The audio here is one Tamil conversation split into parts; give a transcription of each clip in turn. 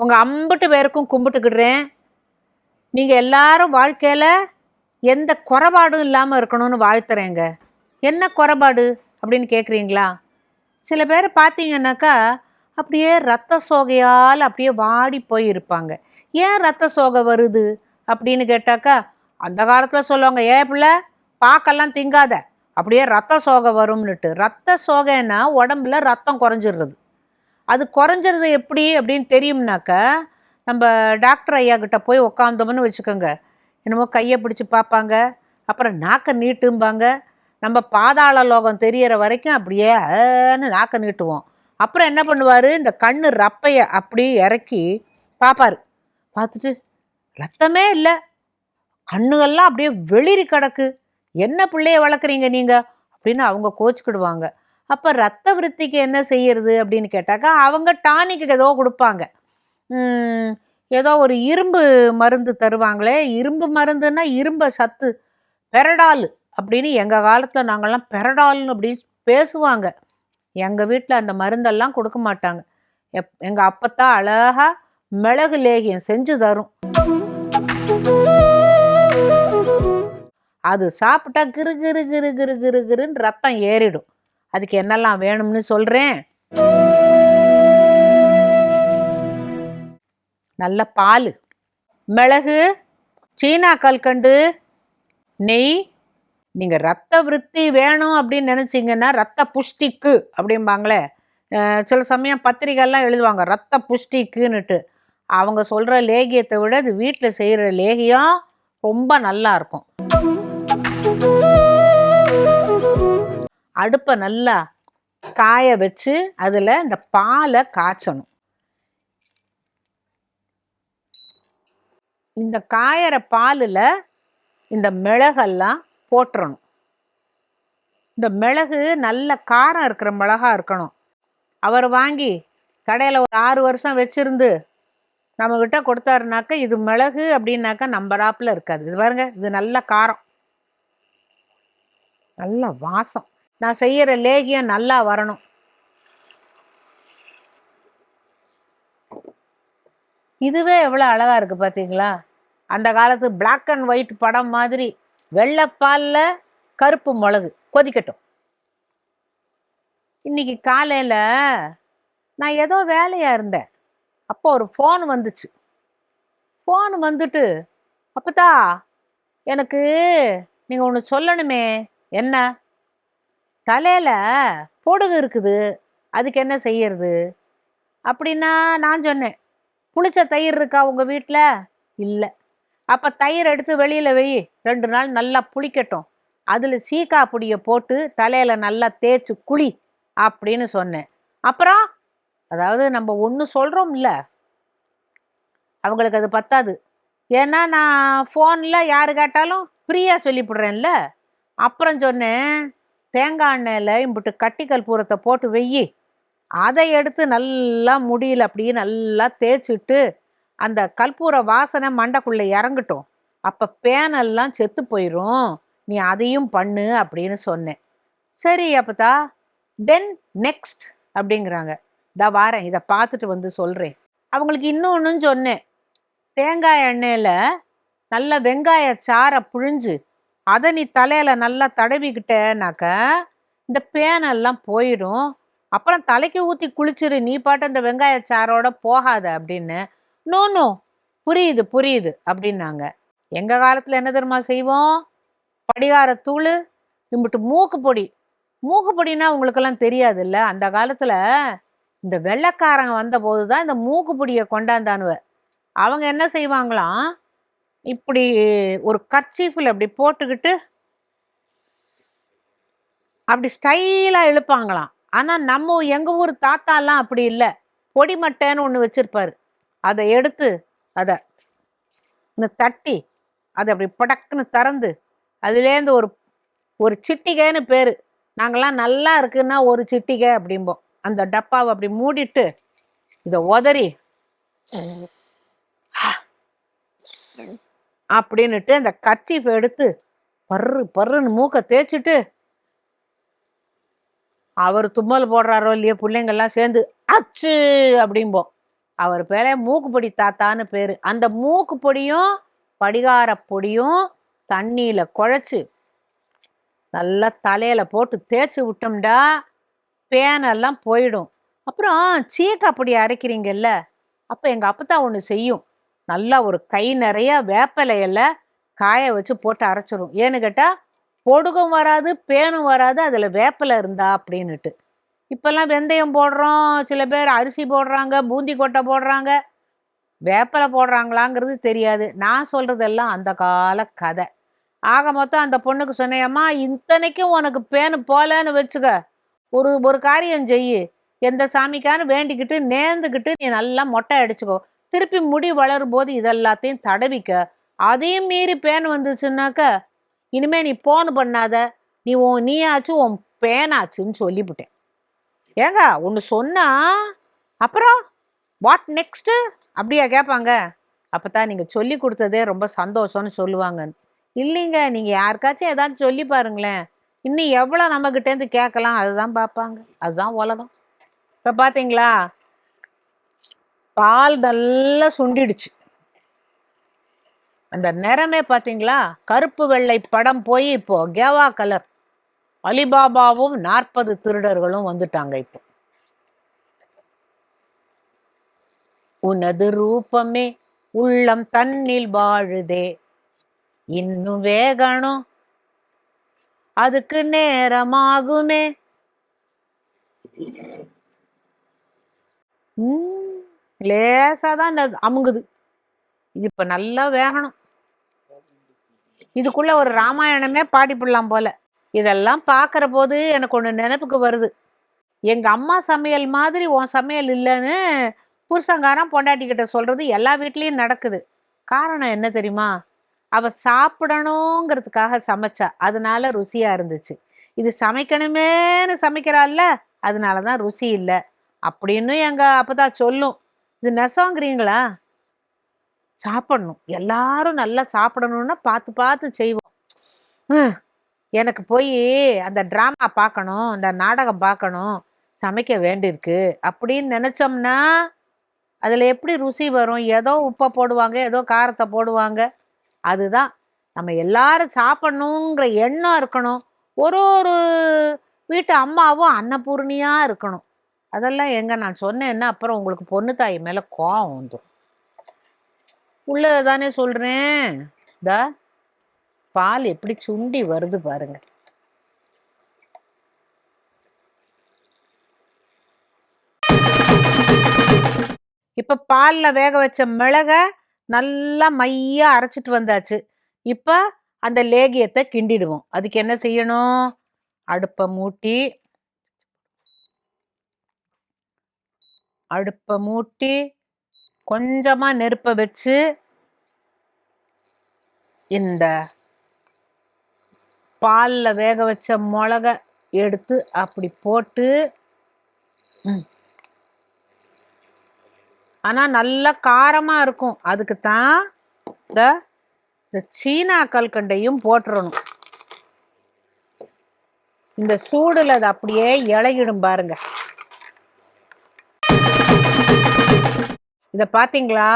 உங்கள் அம்புட்டு பேருக்கும் கும்பிட்டுக்கிடுறேன். நீங்கள் எல்லாரும் வாழ்க்கையில் எந்த குறைபாடும் இல்லாமல் இருக்கணும்னு வாழ்த்துறேங்க. என்ன குறைபாடு அப்படின்னு கேட்குறீங்களா சில பேர் பார்த்தீங்கன்னாக்கா அப்படியே ரத்த சோகையால் அப்படியே வாடி போய் இருப்பாங்க ஏன் ரத்த சோகை வருது அப்படின்னு கேட்டாக்கா அந்த காலத்தில் சொல்லுவாங்க ஏ பிள்ளை பாக்கெல்லாம் திங்காத அப்படியே ரத்த சோகை வரும்னுட்டு. ரத்த சோகைன்னா உடம்புல ரத்தம் குறைஞ்சிடுறது. அது குறைஞ்சது எப்படி அப்படின்னு தெரியும்னாக்க நம்ம டாக்டர் ஐயா கிட்ட போய் உக்காந்தோம்னு வச்சுக்கோங்க. என்னமோ கையை பிடிச்சி பார்ப்பாங்க அப்புறம் நாக்கை நீட்டும்பாங்க. நம்ம பாதாள லோகம் தெரியற வரைக்கும் அப்படியே ஏன்னு நாக்கை நீட்டுவோம். அப்புறம் என்ன பண்ணுவார்? இந்த கண் ரப்பையை அப்படி இறக்கி பார்ப்பாரு. பார்த்துட்டு ரத்தமே இல்லை. கண்ணுகள்லாம் அப்படியே வெளிரி கிடக்கு. என்ன பிள்ளைய வளர்க்குறீங்க நீங்கள் அப்படின்னு அவங்க கோச்சிக்கிடுவாங்க. அப்போ ரத்த விருத்திக்கு என்ன செய்யறது அப்படின்னு கேட்டாக்கா அவங்க டானிக்கு ஏதோ கொடுப்பாங்க. ஏதோ ஒரு இரும்பு மருந்து தருவாங்களே இரும்பு மருந்துன்னா இரும்பை சத்து பெரடால் அப்படின்னு எங்கள் காலத்தில் நாங்கள்லாம் பெரடால்னு அப்படின்னு பேசுவாங்க. எங்கள் வீட்டில் அந்த மருந்தெல்லாம் கொடுக்க மாட்டாங்க. எப் எங்கள் அப்பத்தா அழகா மிளகு லேகியம் செஞ்சு தரும். அது சாப்பிட்டா கிரு கிரு கிரு கிரு கிரு கிருன்னு ரத்தம் ஏறிடும். அதுக்கு என்னெல்லாம் வேணும்னு சொல்கிறேன் நல்ல பால் மிளகு சீனா கல்கண்டு நெய். நீங்கள் ரத்த விருத்தி வேணும் அப்படின்னு நினச்சிங்கன்னா ரத்த புஷ்டிக்கு அப்படிம்பாங்களே. சில சமயம் பத்திரிகைலாம் எழுதுவாங்க ரத்த புஷ்டிக்குன்னுட்டு. அவங்க சொல்கிற லேகியத்தை விட அது வீட்டில் செய்கிற லேகியம் ரொம்ப நல்லா இருக்கும். அடுப்பை நல்லா காய வச்சு அதில் இந்த பாலை காய்ச்சணும். இந்த காயற பாலில் இந்த மிளகெல்லாம் போட்டுறணும். இந்த மிளகு நல்ல காரம் இருக்கிற மிளகா இருக்கணும். அவர் வாங்கி கடையில் ஒரு ஆறு வருஷம் வச்சிருந்து நம்மக்கிட்ட கொடுத்தாருனாக்கா இது மிளகு அப்படின்னாக்கா நம்பராப்பில் இருக்காது. இது பாருங்க இது நல்ல காரம். நல்ல வாசம். நான் செய்கிற லேகியம் நல்லா வரணும். இதுவே எவ்வளோ அழகா இருக்கு பார்த்தீங்களா அந்த காலத்து பிளாக் அண்ட் ஒயிட் படம் மாதிரி வெள்ளைப்பாலில் கருப்பு மிளகு கொதிக்கட்டும். இன்னைக்கு காலையில் நான் ஏதோ வேலையாக இருந்தேன். அப்போ ஒரு ஃபோன் வந்துச்சு. ஃபோன் வந்துட்டு அப்போதா எனக்கு நீங்கள் ஒன்று சொல்லணுமே. என்ன? தலையில் பொடுகு இருக்குது. அதுக்கு என்ன செய்யறது? அப்படின்னா நான் சொன்னேன். புளிச்ச தயிர் இருக்கா உங்கள் வீட்டில் இல்லை. அப்போ தயிர் எடுத்து வெளியில் வை. ரெண்டு நாள் நல்லா புளிக்கட்டும். அதில் சீக்கா பொடியை போட்டு தலையில் நல்லா தேய்ச்சி குழி அப்படின்னு சொன்னேன். அப்புறம் அதாவது நம்ம ஒன்று சொல்கிறோம்ல அவங்களுக்கு அது பத்தாது. ஏன்னா நான் ஃபோனில் யார் கேட்டாலும் ஃப்ரீயாக சொல்லிவிடுறேன்ல அப்புறம் சொன்னேன் தேங்காய் எண்ணெயில் இம்புட்டு கட்டி கற்பூரத்தை போட்டு வெய்யி அதை எடுத்து நல்லா முடியல அப்படியே நல்லா தேய்ச்சிட்டு அந்த கற்பூர வாசனை மண்டைக்குள்ளே இறங்கட்டும். அப்போ பேனெல்லாம் செத்து போயிடும் நீ அதையும் பண்ணு அப்படின்னு சொன்னேன். சரி அப்பதா தென் நெக்ஸ்ட் அப்படிங்கிறாங்க. இதா வாரேன் இதை பார்த்துட்டு வந்து சொல்கிறேன் அவங்களுக்கு இன்னொன்றும் சொன்னேன். தேங்காய் எண்ணெயில் நல்ல வெங்காய சாரை புழிஞ்சு அதை நீ தலையில் நல்லா தடவிக்கிட்டேனாக்க இந்த பேனெல்லாம் போயிடும். அப்புறம் தலைக்கு ஊற்றி குளிச்சிரு நீ பாட்டு அந்த வெங்காய சாரோட போகாத அப்படின்னு. நோ நோ புரியுது புரியுது அப்படின்னாங்க. எங்கள் காலத்தில் என்ன தெரியுமா செய்வோம்? படிகாரத்தூள் இம்பிட்டு மூக்கு பொடி. மூக்கு பொடினா உங்களுக்கெல்லாம் தெரியாதுல்ல? அந்த காலத்தில் இந்த வெள்ளைக்காரங்க வந்தபோது தான் இந்த மூக்கு பொடியை கொண்டாந்தானுவ. அவங்க என்ன செய்வாங்களாம்? இப்படி ஒரு கர்ச்சீஃபில் அப்படி போட்டுக்கிட்டு அப்படி ஸ்டைலாக இழுப்பாங்களாம். ஆனால் நம்ம எங்கள் ஊர் தாத்தாலாம் அப்படி இல்லை. பொடிமட்டைன்னு ஒன்று வச்சுருப்பார். அதை எடுத்து அதை இந்த தட்டி அதை அப்படி படக்குன்னு திறந்து அதுலேருந்து ஒரு ஒரு சிட்டிகைன்னு பேர். நாங்கள்லாம் நல்லா இருக்குன்னா ஒரு சிட்டிகை அப்படிம்போம். அந்த டப்பாவை அப்படி மூடிட்டு இதை உதறி அப்படின்னுட்டு அந்த கர்ச்சீஃப் எடுத்து பர்ரு பர்ருன்னு மூக்கை தேய்ச்சிட்டு அவர் தும்மல் போடுறாரோ இல்லையோ பிள்ளைங்கள்லாம் சேர்ந்து அச்சு அப்படிம்போம் அவர் பேரே மூக்குப்பொடி தாத்தான்னு பேர். அந்த மூக்கு பொடியும் படிகார பொடியும் தண்ணியில் குழச்சி நல்லா தலையில் போட்டு தேய்ச்சி விட்டோம்டா பேனெல்லாம் போயிடும். அப்புறம் சீக்கா அப்படி அரைக்கிறீங்கல்ல அப்போ எங்கள் அப்பத்தான் ஒன்று செய்யும். நல்லா ஒரு கை நிறைய வேப்பிலையில காய வச்சு போட்டு அரைச்சிரும். ஏன்னு கேட்டால் பொடுகும் வராது பேனும் வராது அதில் வேப்பிலை இருந்தா அப்படின்னுட்டு. இப்போல்லாம் வெந்தயம் போடுறோம் சில பேர் அரிசி போடுறாங்க பூந்தி கொட்டை போடுறாங்க. வேப்பலை போடுறாங்களாங்கிறது தெரியாது. நான் சொல்கிறதெல்லாம் அந்த கால கதை. ஆக மொத்தம் அந்த பொண்ணுக்கு சொன்னேம்மா இத்தனைக்கும் உனக்கு பேனு போலன்னு வச்சுக்க. ஒரு ஒரு காரியம் செய்யு. எந்த சாமிக்கான்னு வேண்டிக்கிட்டு நேர்ந்துக்கிட்டு நீ நல்லா மொட்டை அடிச்சுக்கோ. திருப்பி முடி வளரும் போது இதெல்லாத்தையும் தடவிக்க. அதையும் மீறி பேன் வந்துச்சுன்னாக்க இனிமே நீ போன் பண்ணாத. நீ உன் நீயாச்சும் உன் பேனாச்சுன்னு சொல்லிவிட்டேன் ஏங்க ஒன்று சொன்னா அப்புறம் வாட் நெக்ஸ்ட்டு அப்படியா கேட்பாங்க அப்போ தான் நீங்கள் சொல்லி கொடுத்ததே ரொம்ப சந்தோஷம்னு சொல்லுவாங்க. இல்லைங்க நீங்கள் யாருக்காச்சும் ஏதாச்சும் சொல்லி பாருங்களேன். இன்னும் எவ்வளோ நம்மக்கிட்டேருந்து கேட்கலாம் அதுதான் பார்ப்பாங்க அதுதான் உலகம். இப்போ பார்த்தீங்களா பால் நல்லா சுண்டிடுச்சு. அந்த நிறமே பார்த்தீங்களா கருப்பு வெள்ளை படம் போய் இப்போ கேவா கலர். அலிபாபாவும் நாற்பது திருடர்களும் வந்துட்டாங்க இப்போ. உனது ரூபமே உள்ளம் தன்னில் வாழுதே. இன்னும் வேகணும் அதுக்கு நேரமாகுமே. லேசாக தான் இந்த அமுங்குது. இது இப்போ நல்லா வேகணும். இதுக்குள்ள ஒரு ராமாயணமே பாடிப்பிடலாம் போல. இதெல்லாம் பார்க்குற போது எனக்கு ஒன்று நினைப்புக்கு வருது. எங்கள் அம்மா சமையல் மாதிரி உன் சமையல் இல்லைன்னு புருஷங்காரன் பொண்டாட்டிக்கிட்ட சொல்கிறது எல்லா வீட்லேயும் நடக்குது. காரணம் என்ன தெரியுமா? அவள் சாப்பிடணுங்கிறதுக்காக சமைச்சா. அதனால ருசியாக இருந்துச்சு. இது சமைக்கணுமேன்னு சமைக்கிறாள்ல அதனால தான் ருசி இல்லை. அப்படின்னு அப்போ அப்பதான் சொல்லும். இது நெசங்கிறீங்களா சாப்பிடணும். எல்லாரும் நல்லா சாப்பிடணும்னா பார்த்து பார்த்து செய்வோம். எனக்கு போய் அந்த ட்ராமா பார்க்கணும் அந்த நாடகம் பார்க்கணும் சமைக்க வேண்டியிருக்கு அப்படின்னு நினச்சோம்னா அதில் எப்படி ருசி வரும்? ஏதோ உப்பை போடுவாங்க ஏதோ காரத்தை போடுவாங்க. அதுதான். நம்ம எல்லாரும் சாப்பிடணுங்கிற எண்ணம் இருக்கணும். ஒரு ஒரு வீட்டு அம்மாவும் அன்னபூர்ணியாக இருக்கணும். அதெல்லாம் எங்க நான் சொன்னேன்னா அப்புறம் உங்களுக்கு பொண்ணு தாய் மேலே கோவம் வந்துடும் உள்ளதை தானே தா பால் எப்படி சுண்டி வருது பாருங்க. இப்போ பால்ல வேக வச்ச மிளக நல்லா மையா அரைச்சிட்டு வந்தாச்சு. இப்போ அந்த லேகியத்தை கிண்டிடுவோம். அதுக்கு என்ன செய்யணும்? அடுப்பை மூட்டி அடுப்பை மூட்டி கொஞ்சமாக நெருப்பை வச்சு இந்த பாலில் வேக வச்ச மிளகை எடுத்து அப்படி போட்டு ம். நல்லா காரமாக இருக்கும். அதுக்கு தான் இந்த இந்த சீனா கல்கண்டையும் போட்டுறணும். இந்த சூடில் அது அப்படியே இலையிடும் பாருங்கள் இதை பார்த்தீங்களா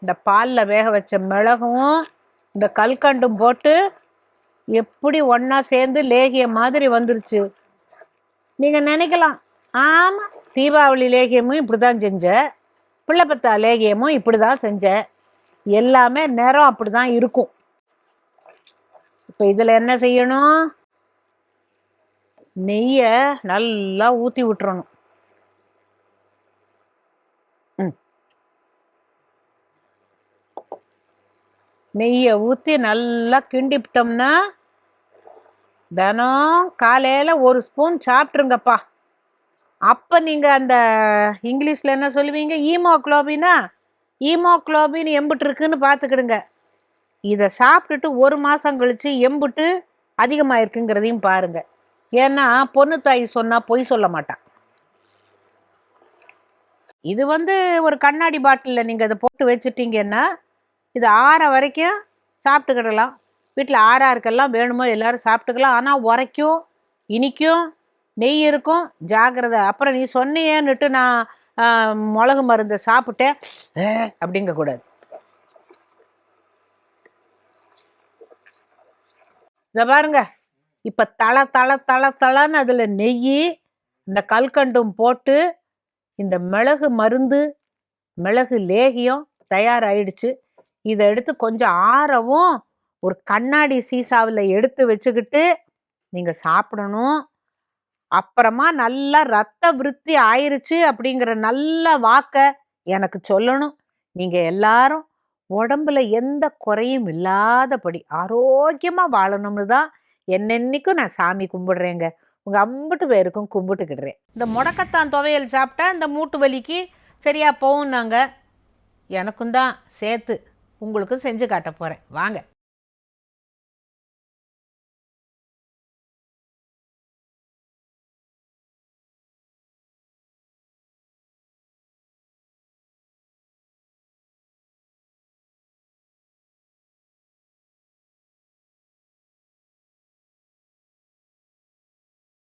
இந்த பாலில் வேக வச்ச மிளகும் இந்த கல்கண்டும் போட்டு எப்படி ஒன்றா சேர்ந்து லேகிய மாதிரி வந்துருச்சு. நீங்கள் நினைக்கலாம் ஆமாம் தீபாவளி லேகியமும் இப்படி தான் செஞ்சேன் பிள்ளைப்பத்தா லேகியமும் இப்படி தான் செஞ்சேன் எல்லாமே நிறம் அப்படிதான் இருக்கும். இப்போ இதில் என்ன செய்யணும்? நெய்யை நல்லா ஊற்றி விட்டுறணும். நெய்யை ஊற்றி நல்லா கிண்டிவிட்டோம்னா தினம் காலையில் ஒரு ஸ்பூன் சாப்பிட்ருங்கப்பா அப்போ நீங்கள் அந்த இங்கிலீஷில் என்ன சொல்லுவீங்க? ஈமோக்ளோபினா ஈமோக்ளோபின் எம்புட்டு இருக்குன்னு பார்த்துக்கிடுங்க. இதை சாப்பிட்டுட்டு ஒரு மாதம் கழித்து எம்புட்டு அதிகமாக இருக்குங்கிறதையும் பாருங்கள் ஏன்னா பொண்ணு தாய் சொன்னால் பொய் சொல்ல மாட்டான் இது வந்து ஒரு கண்ணாடி பாட்டிலில் நீங்கள் அதை போட்டு வச்சுட்டீங்கன்னா இது ஆற வரைக்கும் சாப்பிட்டுக்கிடலாம். வீட்டில் ஆறாருக்கெல்லாம் வேணுமோ எல்லோரும் சாப்பிட்டுக்கலாம். ஆனால் உரைக்கும் இனிக்கும் நெய் இருக்கும் ஜாக்கிரதை அப்புறம் நீ சொன்னியேன்னுட்டு நான் மிளகு மருந்தை சாப்பிட்டேன். அப்படிங்கக்கூடாது இதை பாருங்க. இப்போ தலை தள தள தளன்னு அதில் நெய் இந்த கல்கண்டும் போட்டு இந்த மிளகு மருந்து மிளகு லேகியம் தயாராகிடுச்சு இதை எடுத்து கொஞ்சம் ஆறவும் ஒரு கண்ணாடி சீசாவில் எடுத்து வச்சுக்கிட்டு நீங்கள் சாப்பிடணும். அப்புறமா நல்லா ரத்த விருத்தி ஆயிருச்சு அப்படிங்கிற நல்ல வாக்கை எனக்கு சொல்லணும். நீங்கள் எல்லாரும் உடம்புல எந்த குறையும் இல்லாதபடி ஆரோக்கியமாக வாழணும்னு தான் என்னென்னைக்கும் நான் சாமி கும்பிடுறேங்க. உங்கள் அம்புட்டு பேருக்கும் கும்பிட்டுக்கிடுறேன். இந்த முடக்கத்தான் துவையல் சாப்பிட்டா இந்த மூட்டு வலிக்கு சரியாக போகும் நாங்கள் எனக்கும் தான் சேர்த்து. உங்களுக்கும் செஞ்சு காட்ட போகிறேன் வாங்க.